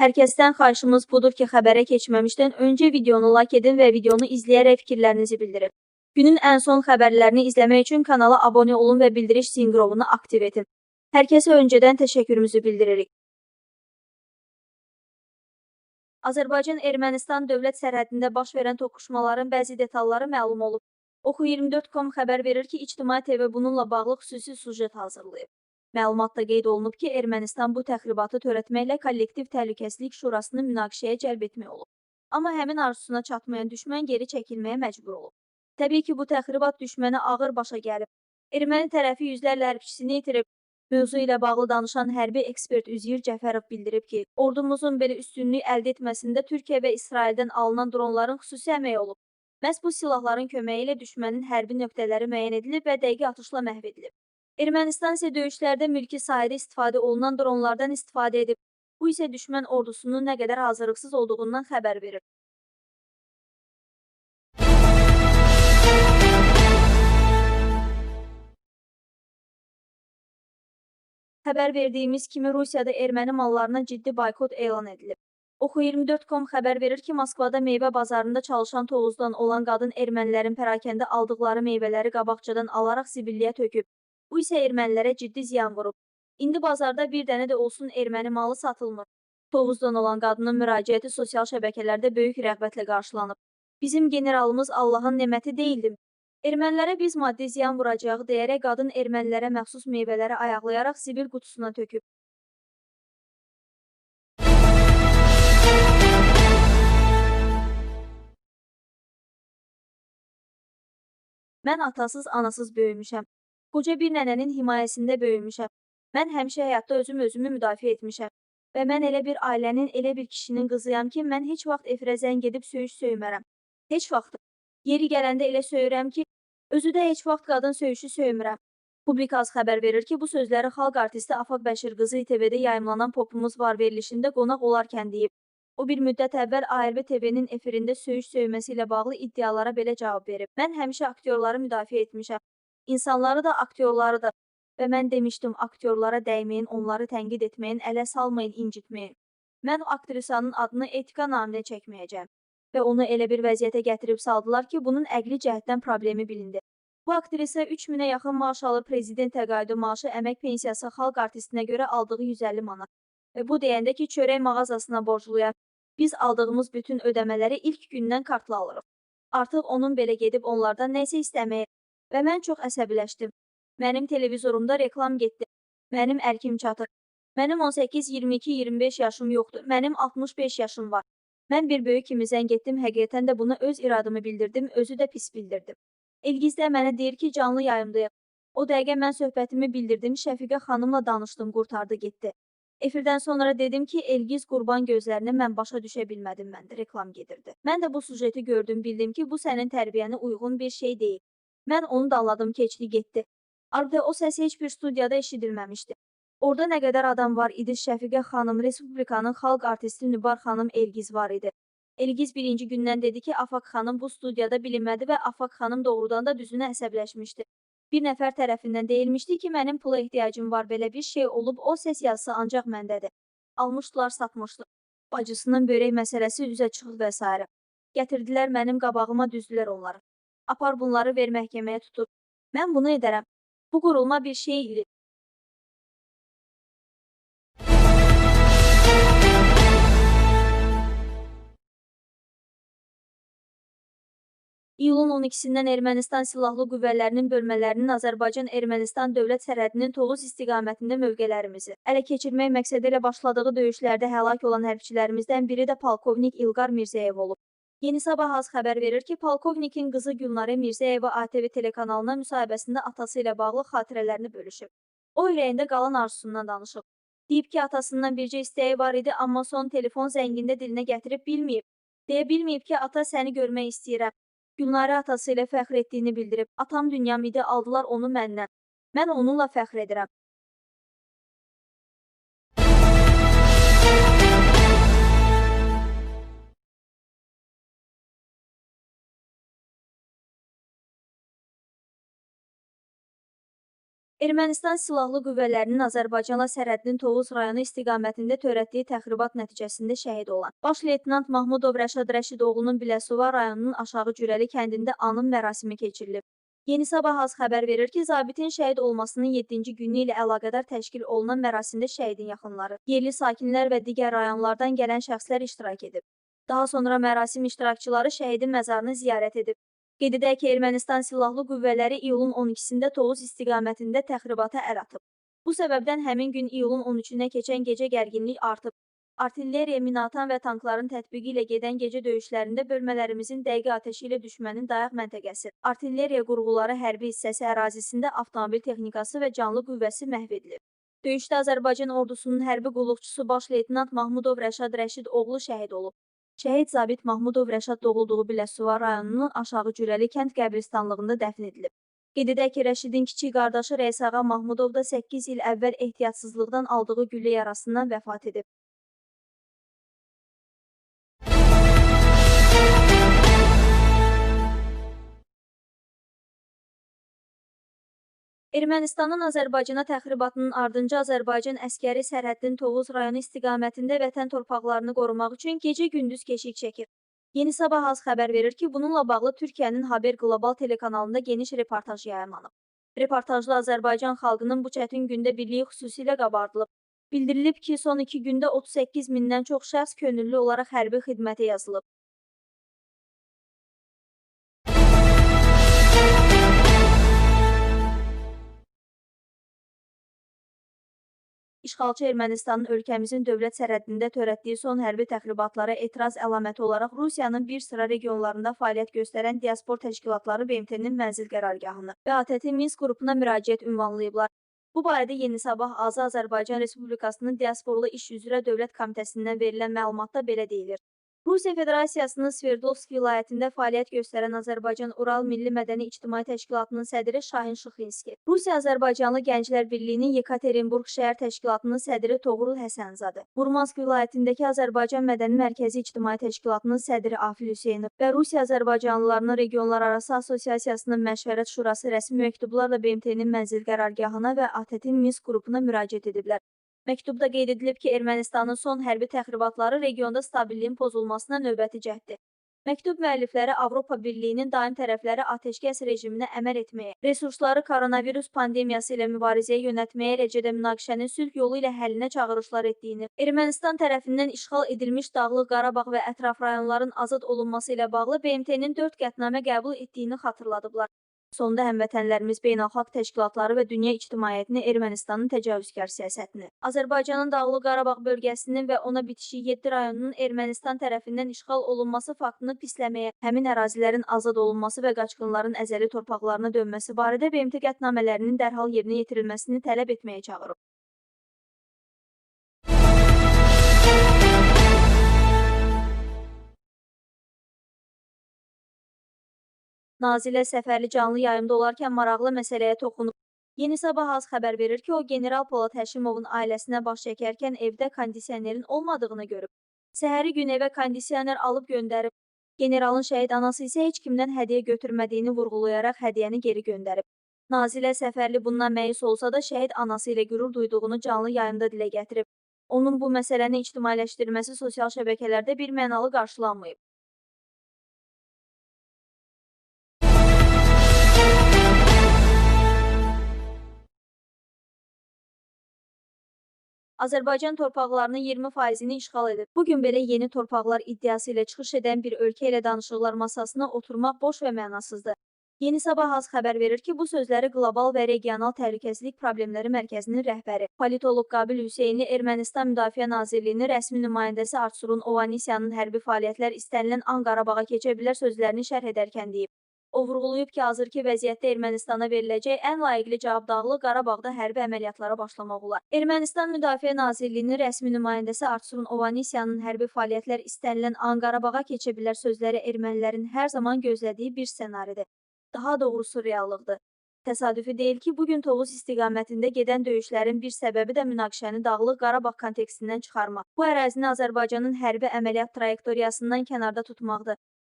Hər kəsdən xahişimiz budur ki, xəbərə keçməmişdən öncə videonu like edin və videonu izləyərək fikirlərinizi bildirin. Günün ən son xəbərlərini izləmək üçün kanala abunə olun və bildiriş zingrovunu aktiv edin. Hər kəsə öncədən təşəkkürümüzü bildiririk. Azərbaycan-Ermənistan dövlət sərhədində baş verən toqquşmaların bəzi detalları məlum olub. Oxu24.com xəbər verir ki, İctimai TV bununla bağlı xüsusi sujet hazırlayıb. Məlumatda qeyd olunub ki, Ermənistan bu təxribatı törətməklə kollektiv təhlükəsizlik şurasını münaqişəyə cəlb etmək olub. Amma həmin arzusuna çatmayan düşmən geri çəkilməyə məcbur olub. Təbii ki, bu təxribat düşmənə ağır başa gəlib. Erməni tərəfi yüzlərlə hərbçisini itirib. Mövzu ilə bağlı danışan hərbi ekspert Üzeyir Cəfərov bildirib ki, ordumuzun belə üstünlük əldə etməsində Türkiyə və İsraildən alınan dronların xüsusi əməyi olub. Məhz bu silahların köməyi ilə düşmənin hərbi nöqtələri müəyyən edilib və dəqiq atışla məhv edilib. Ermənistan isə döyüşlərdə mülki sahədə istifadə olunan dronlardan istifadə edib. Bu isə düşmən ordusunun nə qədər hazırlıqsız olduğundan xəbər verir. Xəbər verdiyimiz kimi Rusiyada erməni mallarına ciddi boykot elan edilib. Oxu24.com xəbər verir ki, Moskvada meyvə bazarında çalışan Tovuzdan olan qadın ermənilərin pərakəndə aldıqları meyvələri qabaqcadan alaraq zibilliyə töküb. Bu isə ermənilərə ciddi ziyan vurub. İndi bazarda bir dənə də olsun erməni malı satılmır. Tovuzdan olan qadının müraciəti sosial şəbəkələrdə böyük rəğbətlə qarşılanıb. Bizim generalımız Allahın neməti deyildim. Ermənilərə biz maddi ziyan vuracağı deyərək qadın ermənilərə məxsus meyvələri ayaqlayaraq zibil qutusuna töküb. Mən atasız, anasız böyümüşəm. Qoca bir nənənin himayəsində böyümüşəm. Mən həmişə həyatda özüm özümü müdafiə etmişəm. Və mən elə bir ailənin, elə bir kişinin qızıyam ki, mən heç vaxt efirə zəng edib söyüş söymərəm. Heç vaxt. Yeri gələndə elə söyürəm ki, özü də heç vaxt qadın söyüşü söymürəm. Publikaz xəbər verir ki, bu sözləri xalq artisti Afaq Bəşir qızı ITV-də yayımlanan Popumuz var verilişində qonaq olarkən deyib. O bir müddət əvvəl ARB TV-nin efirində söyüş söyməsi ilə bağlı iddialara belə cavab verib. Mən həmişə aktyorları müdafiə etmişəm. İnsanları da, aktyorları da. Və mən demişdim, aktyorlara dəyməyin, onları tənqid etməyin, ələ salmayın, incitməyin. Mən aktrisanın adını etika naminə çəkməyəcəm. Və onu elə bir vəziyyətə gətirib saldılar ki, bunun əqli cəhətdən problemi bilindi. Bu aktrisa 3000-ə yaxın maaş alır, prezident təqaüdü maaşı, əmək pensiyası xalq artistinə görə aldığı 150 manat. Və bu deyəndə ki, çörək mağazasına borcluyam. Biz aldığımız bütün ödəmələri ilk gündən kartla alırıq. Artıq onun belə gedib onlardan nəsə istəməyə və mən çox əsəbiləşdim. Mənim televizorumda reklam getdi. Mənim ərkim çatır. Mənim 18, 22, 25 yaşım yoxdur. Mənim 65 yaşım var. Mən bir böyük kimi zəng etdim, həqiqətən də buna öz iradımı bildirdim, özü də pis bildirdim. Elgiz də mənə deyir ki, canlı yayımdayıq. O dəqiqə mən söhbətimi bildirdim, Şəfiqə xanımla danışdım, qurtardı getdi. Efirdən sonra dedim ki, Elgiz qurban gözlərini mən başa düşə bilmədim məndə, reklam gedirdi. Mən də bu sujeti gördüm, bildim ki, bu sənin tərbiyənə uyğun bir şey deyil. Mən onu danladım, keçdi getdi. Arada o səs heç bir studiyada eşidilməmişdi. Orada nə qədər adam var idi, Şəfiqə xanım, Respublikanın xalq artisti Nübar xanım Elgiz var idi. Elgiz birinci gündən dedi ki, Afaq xanım bu studiyada bilinmədi və Afaq xanım doğrudan da düzünə əsəbləşmişdi. Bir nəfər tərəfindən deyilmişdi ki, mənim pula ehtiyacım var, belə bir şey olub, o səs yazısı ancaq məndədir. Almışdılar, satmışdı. Bacısının börək məsələsi üzə çıxdı və s. Gətirdilər mənim qabağıma düzdülər onları. Apar bunları ver məhkəməyə tutur. Mən bunu edərəm. Bu qurulma bir şey idi. İyulun 12-dən Ermənistan Silahlı Qüvvələrinin bölmələrinin Azərbaycan-Ermənistan dövlət sərhədinin Tovuz istiqamətində mövqelərimizi ələ keçirmək məqsədi ilə başladığı döyüşlərdə həlak olan hərbçilərimizdən biri də polkovnik İlqar Mirzəyev olub. Yeni Sabah az xəbər verir ki, polkovnikin qızı Gülnarə Mirzəyeva ATV telekanalına müsahibəsində atası ilə bağlı xatirələrini bölüşüb. O ürəyində qalan arzusundan danışıb. Deyib ki, atasından bircə istəyi var idi, amma son telefon zəngində dilinə gətirib bilməyib. Deyə bilməyib ki, ata səni görmək istəyirəm. Gülnarə atası ilə fəxr etdiyini bildirib. Atam dünyam idi, aldılar onu məndən. Mən onunla fəxr edirəm. Ermənistan Silahlı Qüvvələrinin Azərbaycanla sərhədinin Tovuz rayonu istiqamətində törətdiyi təxribat nəticəsində şəhid olan Baş leytenant Mahmudov Rəşad Rəşidoğlunun Biləsuvar rayonunun Aşağı Cürəli kəndində anım mərasimi keçirilib. Yeni Sabah az xəbər verir ki, zabitin şəhid olmasının 7-ci günü ilə əlaqədar təşkil olunan mərasimdə şəhidin yaxınları, yerli sakinlər və digər rayonlardan gələn şəxslər iştirak edib. Daha sonra mərasim iştirakçıları şəhidin məzarını ziyarət edib. Qeyd edək ki, Ermənistan Silahlı Qüvvələri iyulun 12-sində Tovuz istiqamətində təxribata əl atıb. Bu səbəbdən həmin gün iyulun 13-nə keçən gecə gərginlik artıb. Artilleriya, minaatan və tankların tətbiqi ilə gedən gecə döyüşlərində bölmələrimizin dəqiq atəşi ilə düşmənin dayaq məntəqəsi, artilleriya qurğuları hərbi hissəsi ərazisində avtomobil texnikası və canlı qüvvəsi məhv edilib. Döyüşdə Azərbaycan ordusunun hərbi qulluqçusu baş leytenant Mahmudov Rəşad Rəşid oğlu şəhid olub. Şəhid zabit Mahmudov Rəşad doğulduğu Biləsuvar rayonunun Aşağı Cürəli kənd qəbristanlığında dəfn edilib. Qeyd edək ki, Rəşidin kiçik qardaşı Rəysağa Mahmudov da 8 il əvvəl ehtiyatsızlıqdan aldığı güllə yarasından vəfat edib. Ermənistanın Azərbaycana təxribatının ardınca Azərbaycan əskəri sərhədin Tovuz rayonu istiqamətində vətən torpaqlarını qorumaq üçün gecə-gündüz keşik çəkir. Yeni Sabah az xəbər verir ki, bununla bağlı Türkiyənin Haber Qlobal telekanalında geniş reportaj yayımlanıb. Reportajda Azərbaycan xalqının bu çətin gündə birliyi xüsusilə qabardılıb. Bildirilib ki, son iki gündə 38 mindən çox şəxs könüllü olaraq hərbi xidmətə yazılıb. İşğalçı Ermənistanın ölkəmizin dövlət sərhədində törətdiyi son hərbi təxribatlara etiraz əlaməti olaraq Rusiyanın bir sıra regionlarında fəaliyyət göstərən diaspor təşkilatları BMT-nin mənzil qərargahını və ATƏT Minsk qrupuna müraciət ünvanlayıblar. Bu barədə Yeni Sabah Azə Azərbaycan Respublikasının Diasporlu İş üzrə Dövlət Komitəsindən verilən məlumatda belə deyilir. Rusiya Federasiyasının Sverdlovsk vilayətində fəaliyyət göstərən Azərbaycan Ural Milli Mədəni İctimai Təşkilatının sədri Şahin Şıxlinski, Rusiya Azərbaycanlı Gənclər Birliyinin Yekaterinburq şəhər təşkilatının sədri Toğrul Həsənzadə, Murmansk vilayətindəki Azərbaycan Mədəni Mərkəzi İctimai Təşkilatının sədri Afil Hüseynov və Rusiya Azərbaycanlılarının Regionlararası Assosiasiyasının Məşvərət Şurası rəsmi məktublarla BMT-nin mənzil qərargahına və ATƏT-in Minsk qrupuna müraciət ediblər. Məktubda qeyd edilib ki, Ermənistanın son hərbi təxribatları regionda stabilliyin pozulmasına növbəti cəhddir. Məktub müəllifləri Avropa Birliyinin daim tərəfləri atəşkəs rejiminə əməl etməyə, resursları koronavirus pandemiyası ilə mübarizəyə yönəltməyə, eləcə də münaqişənin sülh yolu ilə həllinə çağırışlar etdiyini, Ermənistan tərəfindən işğal edilmiş Dağlıq Qarabağ və ətraf rayonların azad olunması ilə bağlı BMT-nin 4 qətnamə qəbul etdiyini xatırladıblar. Sonda həmvətənlərimiz beynəlxalq təşkilatları və dünya ictimaiyyətini Ermənistanın təcavüzkar siyasətini, Azərbaycanın Dağlıq Qarabağ bölgəsinin və ona bitişik 7 rayonunun Ermənistan tərəfindən işğal olunması faktını pisləməyə, həmin ərazilərin azad olunması və qaçqınların əzəli torpaqlarına dönməsi barədə BMT qətnamələrinin dərhal yerinə yetirilməsini tələb etməyə çağırıb. Nazilə Səfərli canlı yayımda olarkən maraqlı məsələyə toxunub. Yeni Sabah az xəbər verir ki, o General Polad Həşimovun ailəsinə baş çəkərkən evdə kondisionerin olmadığını görüb. Səhəri gün evə kondisioner alıb göndərib. Generalın şəhid anası isə heç kimdən hədiyyə götürmədiyini vurğulayaraq hədiyyəni geri göndərib. Nazilə Səfərli bundan məyus olsa da şəhid anası ilə qürur duyduğunu canlı yayımda dilə gətirib. Onun bu məsələni ictimailəşdirməsi sosial şəbəkələrdə bir mənalı qarşılanmayıb. Azərbaycan torpaqlarının 20%-ni işğal edib. Bu gün belə yeni torpaqlar iddiası ilə çıxış edən bir ölkə ilə danışıqlar masasına oturmaq boş və mənasızdır. Yeni Sabah az xəbər verir ki, bu sözləri Qlobal və Regional Təhlükəsizlik Problemləri Mərkəzinin rəhbəri, politoloq Qabil Hüseynli Ermənistan Müdafiə Nazirliyinin rəsmi nümayəndəsi Arsurun Ovanisyanın hərbi fəaliyyətlər istənilən An-Qarabağa keçə bilər sözlərini şərh edərkən deyib. O vurğulayıb ki, hazırki vəziyyətdə Ermənistana veriləcək ən layiqli cavab Dağlıq Qarabağda hərbi əməliyyatlara başlamaq olar. Ermənistan Müdafiə Nazirliyinin rəsmi nümayəndəsi Arsurun Ovanisyanın hərbi fəaliyyətlər istənilən An-Qarabağa keçə bilər sözləri ermənilərin hər zaman gözlədiyi bir ssenaridir. Daha doğrusu reallıqdır. Təsadüfi deyil ki, bugün Tovuz istiqamətində gedən döyüşlərin bir səbəbi də münaqişəni Dağlıq Qarabağ kontekstindən çıxarmaq. Bu ərazini Azərbaycanın hərbi əməliyyat trayektoriyasından kənarda tutmaqdır.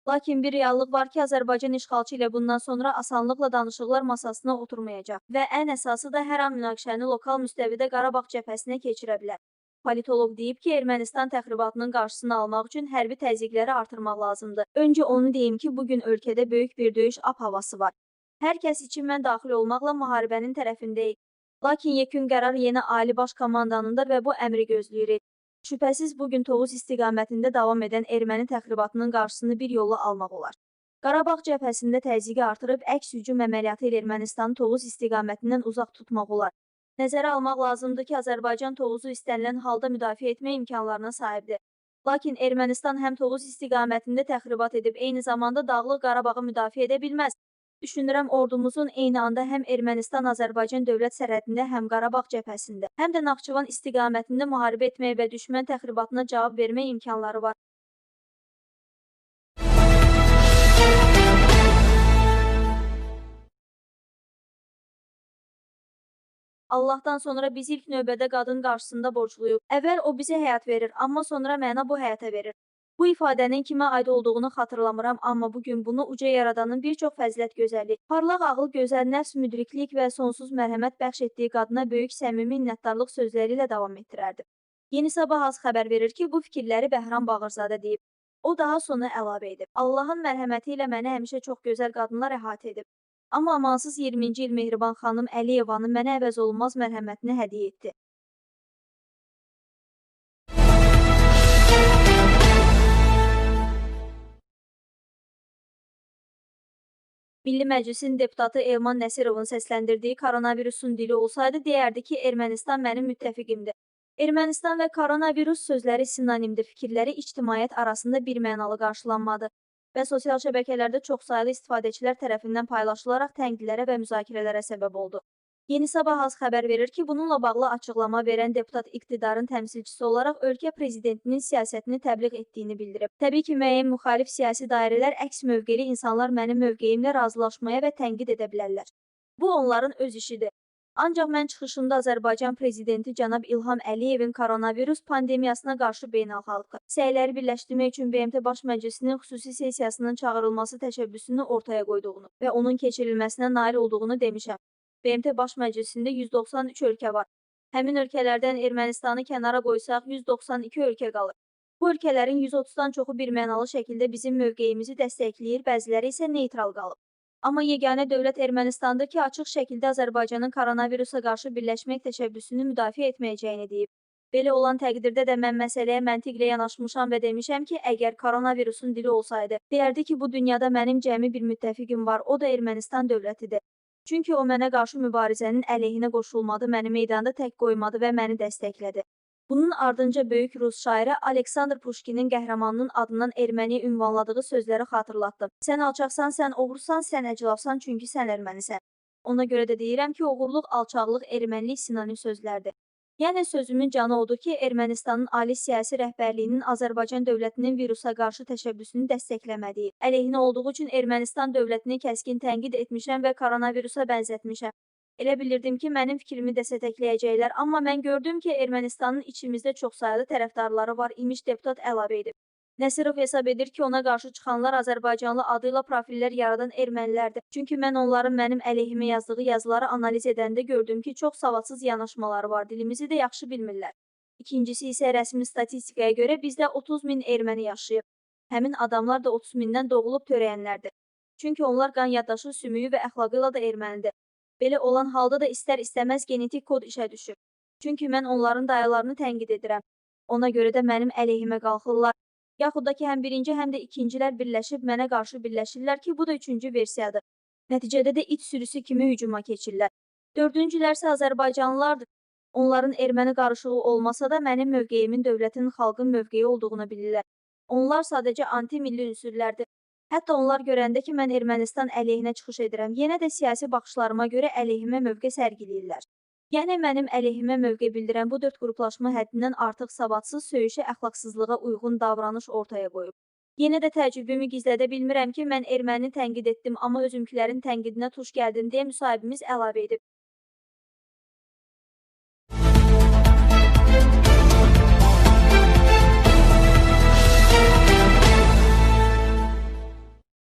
Lakin bir reallıq var ki, Azərbaycan işğalçı ilə bundan sonra asanlıqla danışıqlar masasına oturmayacaq və ən əsası da hər an münaqişəni lokal müstəvidə Qarabağ cəbhəsinə keçirə bilər. Politoloq deyib ki, Ermənistan təxribatının qarşısını almaq üçün hərbi təzyiqləri artırmaq lazımdır. Öncə onu deyim ki, bu gün ölkədə böyük bir döyüş ap havası var. Hər kəs için mən daxil olmaqla müharibənin tərəfindəyik. Lakin yekun qərar yeni Ali Baş Komandanında və bu əmri gözləyirik. Şübhəsiz bu gün Tovuz istiqamətində davam edən erməni təxribatının qarşısını bir yolla almaq olar. Qarabağ cəbhəsində təzyiqi artırıb əks hücum əməliyyatı ilə Ermənistanı Tovuz istiqamətindən uzaq tutmaq olar. Nəzərə almaq lazımdır ki, Azərbaycan Tovuzu istənilən halda müdafiə etmə imkanlarına sahibdir. Lakin Ermənistan həm Tovuz istiqamətində təxribat edib, eyni zamanda Dağlıq Qarabağı müdafiə edə bilməz. Düşünürəm ordumuzun eyni anda həm Ermənistan-Azərbaycan dövlət sərhədində, həm Qarabağ cəbhəsində, həm də Naxçıvan istiqamətində müharibə etmək və düşmən təxribatına cavab vermək imkanları var. Allahdan sonra biz ilk növbədə qadın qarşısında borcluyuq. Əvvəl o bizə həyat verir, amma sonra mənə bu həyata verir. Bu ifadənin kimə aid olduğunu xatırlamıram, amma bu gün bunu uca yaradanın bir çox fəzilət gözəllik, parlaq ağıl, gözəl nəfs, müdriklik və sonsuz mərhəmət bəxş etdiyi qadına böyük səmimi minnətdarlıq sözləri ilə davam etdirərdi. Yeni Sabah az xəbər verir ki, bu fikirləri Bəhram Bağırzadə deyib. O daha sonra əlavə edib. Allahın mərhəməti ilə məni həmişə çox gözəl qadınlar əhatə edib. Amma amansız 20-ci il Mehriban xanım Əliyevanın mənə əvəz olunmaz mərhəmətini hədiyyə etdi. Milli Məclisin deputatı Elman Nəsirovun səsləndirdiyi koronavirusun dili olsaydı, deyərdi ki, Ermənistan mənim müttəfiqimdir. Ermənistan və koronavirus sözləri sinonimdir, fikirləri ictimaiyyət arasında bir mənalı qarşılanmadı və sosial şəbəkələrdə çoxsaylı istifadəçilər tərəfindən paylaşılaraq tənqidlərə və müzakirələrə səbəb oldu. Yeni Sabah az xəbər verir ki, bununla bağlı açıqlama verən deputat iqtidarın təmsilçisi olaraq ölkə prezidentinin siyasətini təbliğ etdiyini bildirib. Təbii ki, müəyyən müxalif siyasi dairələr əks mövqeli insanlar mənim mövqeyimlə razılaşmaya və tənqid edə bilərlər. Bu onların öz işidir. Ancaq mən çıxışımda Azərbaycan prezidenti cənab İlham Əliyevin koronavirus pandemiyasına qarşı beynəlxalq səyləri birləşdirmək üçün BMT Baş Məclisinin xüsusi sessiyasının çağırılması təşəbbüsünü ortaya qoyduğunu və onun keçirilməsinə nail olduğunu demişəm. BMT Baş Məclisində 193 ölkə var. Həmin ölkələrdən Ermənistanı kənara qoysaq 192 ölkə qalır. Bu ölkələrin 130-dan çoxu birmənalı şəkildə bizim mövqeyimizi dəstəkləyir, bəziləri isə neytral qalıb. Amma yeganə dövlət Ermənistandır ki, açıq şəkildə Azərbaycanın koronavirusa qarşı birləşmək təşəbbüsünü müdafiə etməyəcəyini deyib. Belə olan təqdirdə də mən məsələyə məntiqlə yanaşmışam və demişəm ki, əgər koronavirusun dili olsaydı, deyərdi ki, bu dünyada mənim cəmi bir müttəfiqim var, o da Ermənistan dövlətidir. Çünki o mənə qarşı mübarizənin əleyhinə qoşulmadı, məni meydanda tək qoymadı və məni dəstəklədi. Bunun ardınca böyük rus şairi Aleksandr Puşkinin qəhrəmanının adından erməniyə ünvanladığı sözləri xatırlatdım. Sən alçaqsan, sən oğursan, sən əclafsan, çünki sən ermənisən. Ona görə də deyirəm ki, oğurluq, alçaqlıq, ermənilik sinonim sözlərdir. Yəni sözümün canı odur ki, Ermənistanın ali siyasi rəhbərliyinin Azərbaycan dövlətinin virusa qarşı təşəbbüsünü dəstəkləmədiyi, əleyhinə olduğu üçün Ermənistan dövlətini kəskin tənqid etmişəm və koronavirusa bənzətmişəm. Elə bilirdim ki, mənim fikrimi dəstəkləyəcəklər, amma mən gördüm ki, Ermənistanın içimizdə çoxsaylı tərəfdarları var imiş deputat əlavə edib. Nəsirov hesab edir ki, ona qarşı çıxanlar Azərbaycanlı adı ilə profillər yaradan ermənilərdir. Çünki mən onların mənim əleyhimə yazdığı yazıları analiz edəndə gördüm ki, çox savadsız yanaşmaları var, dilimizi də yaxşı bilmirlər. İkincisi isə rəsmi statistikaya görə bizdə 30 min erməni yaşayıb. Həmin adamlar da 30 mindən doğulub törəyənlərdir. Çünki onlar qan yaddaşı, sümüyü və əxlaqı ilə da ermənidir. Belə olan halda da istər-istəməz genetik kod işə düşür. Çünki mən onların dayalarını tənqid edirəm. Ona görə də mənim əleyhimə qalxırlar. Yaxud da ki, həm birinci, həm də ikincilər birləşib mənə qarşı birləşirlər ki, bu da üçüncü versiyadır. Nəticədə də it sürüsü kimi hücuma keçirlər. Dördüncülər isə Azərbaycanlılardır. Onların erməni qarışığı olmasa da mənim mövqeyimin dövlətin, xalqın mövqeyi olduğunu bilirlər. Onlar sadəcə anti-milli ünsürlərdir. Hətta onlar görəndə ki, mən Ermənistan əleyhinə çıxış edirəm, yenə də siyasi baxışlarıma görə əleyhimə mövqe sərgiləyirlər. Yəni mənim əleyhimə mövqe bildirən bu dörd qruplaşma həddindən artıq savadsız, söyüşə, əxlaqsızlığa uyğun davranış ortaya qoyub. Yenə də təəccübümü gizlədə bilmirəm ki, mən erməni tənqid etdim, amma özümkilərin tənqidinə tuş gəldim deyə müsahibimiz əlavə edib.